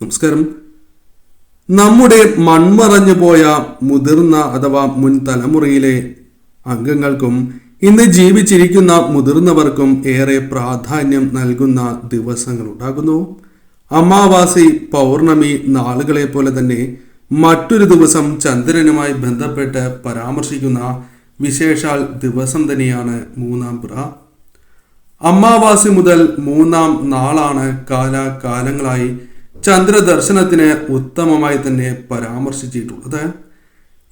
നമസ്കാരം. നമ്മുടെ മൺമറഞ്ഞു പോയ മുതിർന്ന അഥവാ മുൻ തലമുറയിലെ അംഗങ്ങൾക്കും ഇന്ന് ജീവിച്ചിരിക്കുന്ന മുതിർന്നവർക്കും ഏറെ പ്രാധാന്യം നൽകുന്ന ദിവസങ്ങൾ ഉണ്ടാകുന്നു അമാവാസി പൗർണമി നാളുകളെ പോലെ തന്നെ മറ്റൊരു ദിവസം ചന്ദ്രനുമായി ബന്ധപ്പെട്ട് പരാമർശിക്കുന്ന വിശേഷാൽ ദിവസം തന്നെയാണ് മൂന്നാം പിറ. അമാവാസി മുതൽ മൂന്നാം നാളാണ് കാലാകാലങ്ങളായി ചന്ദ്രദർശനത്തിന് ഉത്തമമായി തന്നെ പരാമർശിച്ചിട്ടുള്ളത്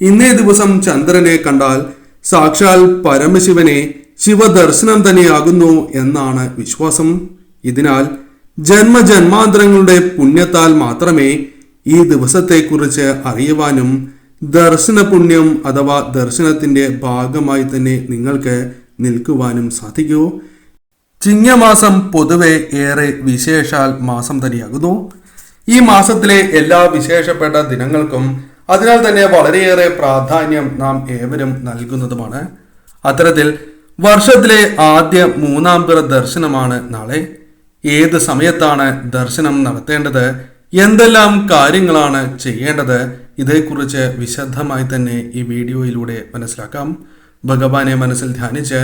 ഇന്നേ ദിവസം ചന്ദ്രനെ കണ്ടാൽ സാക്ഷാൽ പരമശിവനെ ശിവദർശനം തന്നെയാകുന്നു എന്നാണ് വിശ്വാസം. ഇതിനാൽ ജന്മജന്മാന്തരങ്ങളുടെ പുണ്യത്താൽ മാത്രമേ ഈ ദിവസത്തെക്കുറിച്ച് അറിയുവാനും ദർശന പുണ്യം അഥവാ ദർശനത്തിന്റെ ഭാഗമായി തന്നെ നിങ്ങൾക്ക് നിൽക്കുവാനും സാധിക്കൂ. ചിങ്ങമാസം പൊതുവെ ഏറെ വിശേഷാൽ മാസം തന്നെയാകുന്നു. ഈ മാസത്തിലെ എല്ലാ വിശേഷപ്പെട്ട ദിനങ്ങൾക്കും അതിനാൽ തന്നെ വളരെയേറെ പ്രാധാന്യം നാം ഏവരും നൽകുന്നതുമാണ്. അത്തരത്തിൽ വർഷത്തിലെ ആദ്യ മൂന്നാം പിറ ദർശനമാണ് നാളെ. ഏത് സമയത്താണ് ദർശനം നടത്തേണ്ടത്? എന്തെല്ലാം കാര്യങ്ങളാണ് ചെയ്യേണ്ടത്? ഇതേക്കുറിച്ച് വിശദമായി തന്നെ ഈ വീഡിയോയിലൂടെ മനസ്സിലാക്കാം. ഭഗവാനെ മനസ്സിൽ ധ്യാനിച്ച്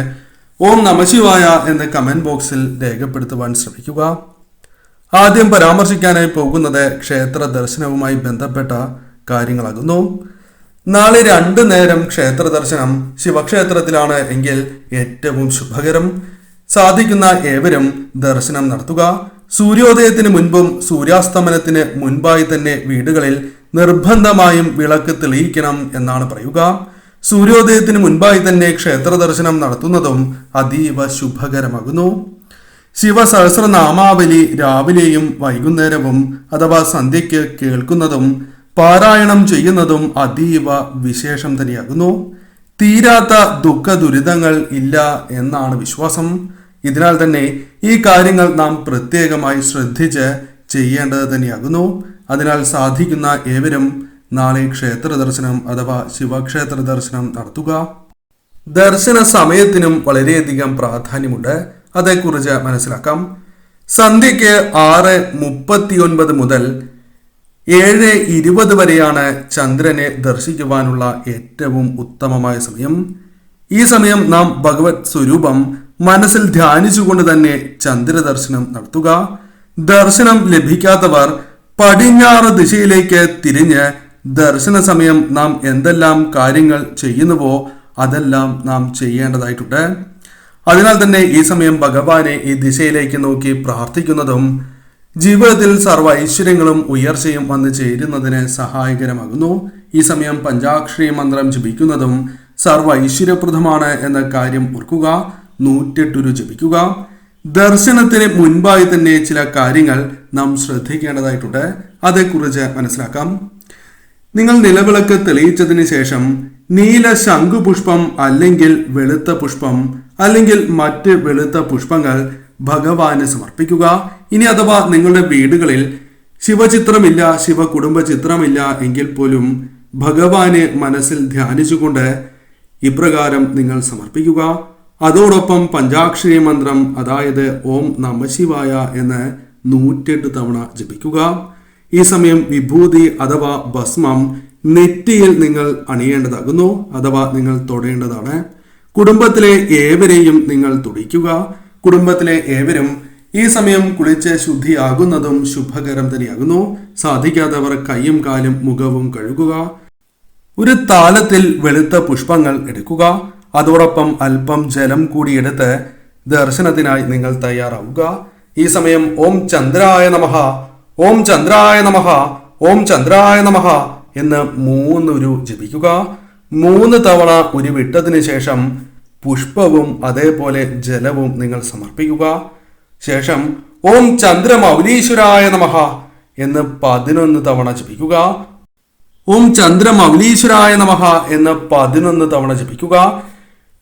ഓം നമശിവായ എന്ന് കമന്റ് ബോക്സിൽ രേഖപ്പെടുത്തുവാൻ ശ്രമിക്കുക. ആദ്യം പരാമർശിക്കാനായി പോകുന്നത് ക്ഷേത്ര ദർശനവുമായി ബന്ധപ്പെട്ട കാര്യങ്ങളാകുന്നു. നാളെ രണ്ടു നേരം ക്ഷേത്ര ദർശനം ശിവക്ഷേത്രത്തിലാണ് എങ്കിൽ ഏറ്റവും ശുഭകരം. സാധിക്കുന്ന ഏവരും ദർശനം നടത്തുക. സൂര്യോദയത്തിന് മുൻപും സൂര്യാസ്തമനത്തിന് മുൻപായി തന്നെ വീടുകളിൽ നിർബന്ധമായും വിളക്ക് തെളിയിക്കണം എന്നാണ് പറയുക. സൂര്യോദയത്തിന് മുൻപായി തന്നെ ക്ഷേത്ര ദർശനം നടത്തുന്നതും അതീവ ശുഭകരമാകുന്നു. ശിവസഹസ്രനാമാവലി രാവിലെയും വൈകുന്നേരവും അഥവാ സന്ധ്യയ്ക്ക് കേൾക്കുന്നതും പാരായണം ചെയ്യുന്നതും അതീവ വിശേഷം തന്നെയാകുന്നു. തീരാത്ത ദുഃഖ ദുരിതങ്ങൾ ഇല്ല എന്നാണ് വിശ്വാസം. ഇതിനാൽ തന്നെ ഈ കാര്യങ്ങൾ നാം പ്രത്യേകമായി ശ്രദ്ധിച്ച് ചെയ്യേണ്ടത് തന്നെയാകുന്നു. അതിനാൽ സാധിക്കുന്ന ഏവരും നാളെ ക്ഷേത്ര ദർശനം അഥവാ ശിവക്ഷേത്ര ദർശനം നടത്തുക. ദർശന സമയത്തിനും വളരെയധികം പ്രാധാന്യമുണ്ട്. അതേക്കുറിച്ച് മനസ്സിലാക്കാം. സന്ധ്യയ്ക്ക് ആറ് മുപ്പത്തിയൊൻപത് മുതൽ ഏഴ് ഇരുപത് വരെയാണ് ചന്ദ്രനെ ദർശിക്കുവാനുള്ള ഏറ്റവും ഉത്തമമായ സമയം. ഈ സമയം നാം ഭഗവത് സ്വരൂപം മനസ്സിൽ ധ്യാനിച്ചുകൊണ്ട് തന്നെ ചന്ദ്രദർശനം നടത്തുക. ദർശനം ലഭിക്കാത്തവർ പടിഞ്ഞാറ് ദിശയിലേക്ക് തിരിഞ്ഞ് ദർശന സമയം നാം എന്തെല്ലാം കാര്യങ്ങൾ ചെയ്യുന്നുവോ അതെല്ലാം നാം ചെയ്യേണ്ടതായിട്ടുണ്ട്. അതിനാൽ തന്നെ ഈ സമയം ഭഗവാനെ ഈ ദിശയിലേക്ക് നോക്കി പ്രാർത്ഥിക്കുന്നതും ജീവിതത്തിൽ സർവ ഐശ്വര്യങ്ങളും ഉയർച്ചയും വന്നു ചേരുന്നതിന് സഹായകരമാകുന്നു. ഈ സമയം പഞ്ചാക്ഷരി മന്ത്രം ജപിക്കുന്നതും സർവ ഐശ്വര്യപ്രദമാണ് എന്ന കാര്യം ഓർക്കുക നൂറ്റെട്ടുരു ജപിക്കുക. ദർശനത്തിന് മുൻപായി തന്നെ ചില കാര്യങ്ങൾ നാം ശ്രദ്ധിക്കേണ്ടതായിട്ടുണ്ട്. അതേക്കുറിച്ച് മനസ്സിലാക്കാം. നിങ്ങൾ നിലവിളക്ക് തെളിയിച്ചതിന് ശേഷം നീല ശംഖുപുഷ്പം അല്ലെങ്കിൽ വെളുത്ത പുഷ്പം അല്ലെങ്കിൽ മറ്റ് വെളുത്ത പുഷ്പങ്ങൾ ഭഗവാന് സമർപ്പിക്കുക. ഇനി അഥവാ നിങ്ങളുടെ വീടുകളിൽ ശിവചിത്രമില്ല ശിവ കുടുംബ ചിത്രമില്ല എങ്കിൽ പോലും ഭഗവാനെ മനസ്സിൽ ധ്യാനിച്ചുകൊണ്ട് ഇപ്രകാരം നിങ്ങൾ സമർപ്പിക്കുക. അതോടൊപ്പം പഞ്ചാക്ഷരി മന്ത്രം അതായത് ഓം നമശിവായ എന്ന് നൂറ്റെട്ട് തവണ ജപിക്കുക. ഈ സമയം വിഭൂതി അഥവാ ഭസ്മം നെറ്റിയിൽ നിങ്ങൾ അണിയേണ്ടതാകുന്നു. അഥവാ നിങ്ങൾ തൊടേണ്ടതാണ്. കുടുംബത്തിലെ ഏവരെയും നിങ്ങൾ തുടിക്കുക. കുടുംബത്തിലെ ഏവരും ഈ സമയം കുളിച്ച് ശുദ്ധിയാകുന്നതും ശുഭകരം തന്നെയാകുന്നു. സാധിക്കാത്തവർ കൈയും കാലും മുഖവും കഴുകുക. ഒരു താലത്തിൽ വെളുത്ത പുഷ്പങ്ങൾ എടുക്കുക. അതോടൊപ്പം അല്പം ജലം കൂടി എടുത്ത് ദർശനത്തിനായി നിങ്ങൾ തയ്യാറാവുക. ഈ സമയം ഓം ചന്ദ്രായ നമഃ ഓം ചന്ദ്രായ നമഃ ഓം ചന്ദ്രായ നമഃ എന്ന് മൂന്നൊരു ജപിക്കുക. മൂന്ന് തവണ ഒരു വിട്ടതിന് ശേഷം പുഷ്പവും അതേപോലെ ജലവും നിങ്ങൾ സമർപ്പിക്കുക. ശേഷം ഓം ചന്ദ്രമൗലീശ്വരായ നമഹ എന്ന് പതിനൊന്ന് തവണ ജപിക്കുക. ഓം ചന്ദ്രമൗലീശ്വരായ നമഹ എന്ന് പതിനൊന്ന് തവണ ജപിക്കുക.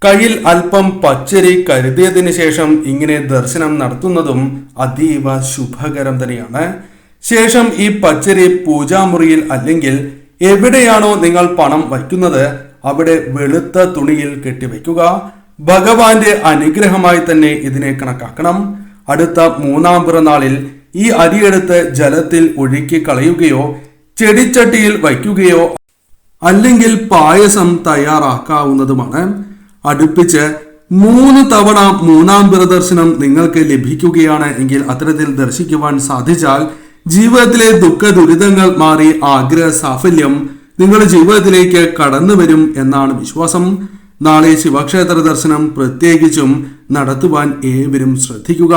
കയ്യിൽ അല്പം പച്ചരി കരുതിയതിന് ശേഷം ഇങ്ങനെ ദർശനം നടത്തുന്നതും അതീവ ശുഭകരം തന്നെയാണ്. ശേഷം ഈ പച്ചരി പൂജാമുറിയിൽ അല്ലെങ്കിൽ എവിടെയാണോ നിങ്ങൾ പണം വയ്ക്കുന്നത് അവിടെ വെളുത്ത തുണിയിൽ കെട്ടിവെക്കുക ഭഗവാന്റെ അനുഗ്രഹമായി തന്നെ ഇതിനെ കണക്കാക്കണം. അടുത്ത മൂന്നാം പിറന്നാളിൽ ഈ അരിയെടുത്ത് ജലത്തിൽ ഒഴുക്കി കളയുകയോ ചെടിച്ചട്ടിയിൽ വയ്ക്കുകയോ അല്ലെങ്കിൽ പായസം തയ്യാറാക്കാവുന്നതുമാണ്. അടുപ്പിച്ച് മൂന്ന് തവണ മൂന്നാം പ്രദർശനം നിങ്ങൾക്ക് ലഭിക്കുകയാണ് എങ്കിൽ അത്തരത്തിൽ ദർശിക്കുവാൻ സാധിച്ചാൽ ജീവിതത്തിലെ ദുഃഖ ദുരിതങ്ങൾ മാറി ആഗ്രഹ സാഫല്യം നിങ്ങളുടെ ജീവിതത്തിലേക്ക് കടന്നു വരും എന്നാണ് വിശ്വാസം. നാളെ ശിവക്ഷേത്ര ദർശനം പ്രത്യേകിച്ചും നടത്തുവാൻ ഏവരും ശ്രദ്ധിക്കുക.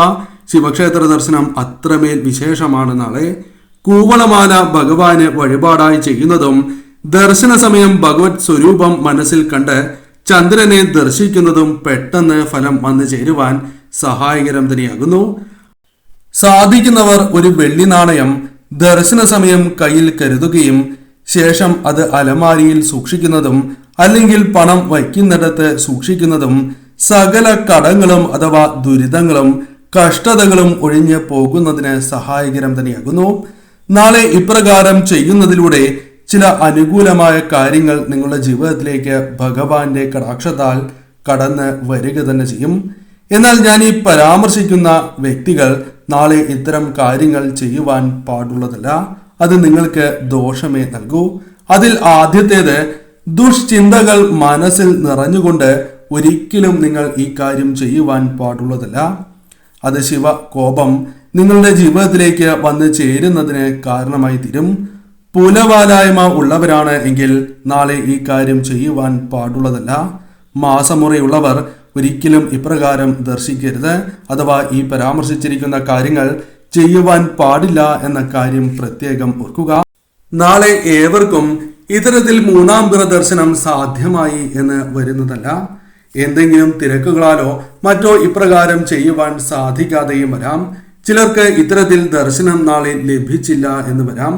ശിവക്ഷേത്ര ദർശനം അത്രമേൽ വിശേഷമാണ് നാളെ. കൂവളമാല ഭഗവാന് വഴിപാടായി ചെയ്യുന്നതും ദർശന സമയം ഭഗവത് സ്വരൂപം മനസ്സിൽ കണ്ട് ചന്ദ്രനെ ദർശിക്കുന്നതും പെട്ടെന്ന് ഫലം വന്നു ചേരുവാൻ സഹായകരം തന്നെയാകുന്നു. സാധിക്കുന്നവർ ഒരു വെള്ളി നാണയം ദർശന സമയം കയ്യിൽ കരുതുകയും ശേഷം അത് അലമാരിയിൽ സൂക്ഷിക്കുന്നതും അല്ലെങ്കിൽ പണം വയ്ക്കുന്നിടത്ത് സൂക്ഷിക്കുന്നതും സകല കടങ്ങളും അഥവാ ദുരിതങ്ങളും കഷ്ടതകളും ഒഴിഞ്ഞ് പോകുന്നതിന് സഹായകരം തന്നെയാകുന്നു. നാളെ ഇപ്രകാരം ചെയ്യുന്നതിലൂടെ ചില അനുകൂലമായ കാര്യങ്ങൾ നിങ്ങളുടെ ജീവിതത്തിലേക്ക് ഭഗവാന്റെ കടാക്ഷത്താൽ കടന്ന് വരിക തന്നെ ചെയ്യും. എന്നാൽ ഞാൻ ഈ പരാമർശിക്കുന്ന വ്യക്തികൾ നാളെ ഇത്തരം കാര്യങ്ങൾ ചെയ്യുവാൻ പാടുള്ളതല്ല. അത് നിങ്ങൾക്ക് ദോഷമേ നൽകൂ. അതിൽ ആദ്യത്തേത് ദുഷ്ചിന്തകൾ മനസ്സിൽ നിറഞ്ഞുകൊണ്ട് ഒരിക്കലും നിങ്ങൾ ഈ കാര്യം ചെയ്യുവാൻ പാടുള്ളതല്ല. അത് ശിവ കോപം നിങ്ങളുടെ ജീവിതത്തിലേക്ക് വന്ന് ചേരുന്നതിന് കാരണമായി തീരും. പുലവാലായ്മ ഉള്ളവരാണ് എങ്കിൽ നാളെ ഈ കാര്യം ചെയ്യുവാൻ പാടുള്ളതല്ല. മാസമുറയുള്ളവർ ഒരിക്കലും ഇപ്രകാരം ദർശിക്കരുത്. അഥവാ ഈ പരാമർശിച്ചിരിക്കുന്ന കാര്യങ്ങൾ ചെയ്യുവാൻ പാടില്ല എന്ന കാര്യം പ്രത്യേകം ഓർക്കുക. നാളെ ഏവർക്കും ഇത്തരത്തിൽ മൂന്നാം പിറ ദർശനം സാധ്യമായി എന്ന് വരുന്നതല്ല. എന്തെങ്കിലും തിരക്കുകളാലോ മറ്റോ ഇപ്രകാരം ചെയ്യുവാൻ സാധിക്കാതെയും വരാം. ചിലർക്ക് ഇത്തരത്തിൽ ദർശനം നാളെ ലഭിച്ചില്ല എന്ന് വരാം.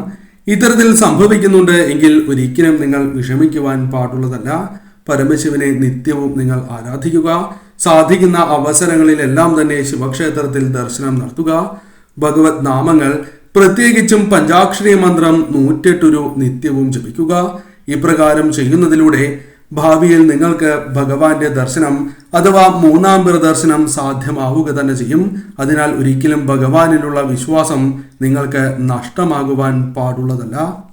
ഇത്തരത്തിൽ സംഭവിക്കുന്നുണ്ട് എങ്കിൽ ഒരിക്കലും നിങ്ങൾ വിഷമിക്കുവാൻ പാടുള്ളതല്ല. പരമശിവനെ നിത്യവും നിങ്ങൾ ആരാധിക്കുക. സാധിക്കുന്ന അവസരങ്ങളിലെല്ലാം തന്നെ ശിവക്ഷേത്രത്തിൽ ദർശനം നടത്തുക. ഭഗവത് നാമങ്ങൾ പ്രത്യേകിച്ചും പഞ്ചാക്ഷരി മന്ത്രം നൂറ്റെട്ടൊരു നിത്യവും ജപിക്കുക. ഇപ്രകാരം ചെയ്യുന്നതിലൂടെ ഭാവിയിൽ നിങ്ങൾക്ക് ഭഗവാന്റെ ദർശനം അഥവാ മൂന്നാം പിറ ദർശനം സാധ്യമാവുക തന്നെ ചെയ്യും. അതിനാൽ ഒരിക്കലും ഭഗവാനിലുള്ള വിശ്വാസം നിങ്ങൾക്ക് നഷ്ടമാകുവാൻ പാടുള്ളതല്ല.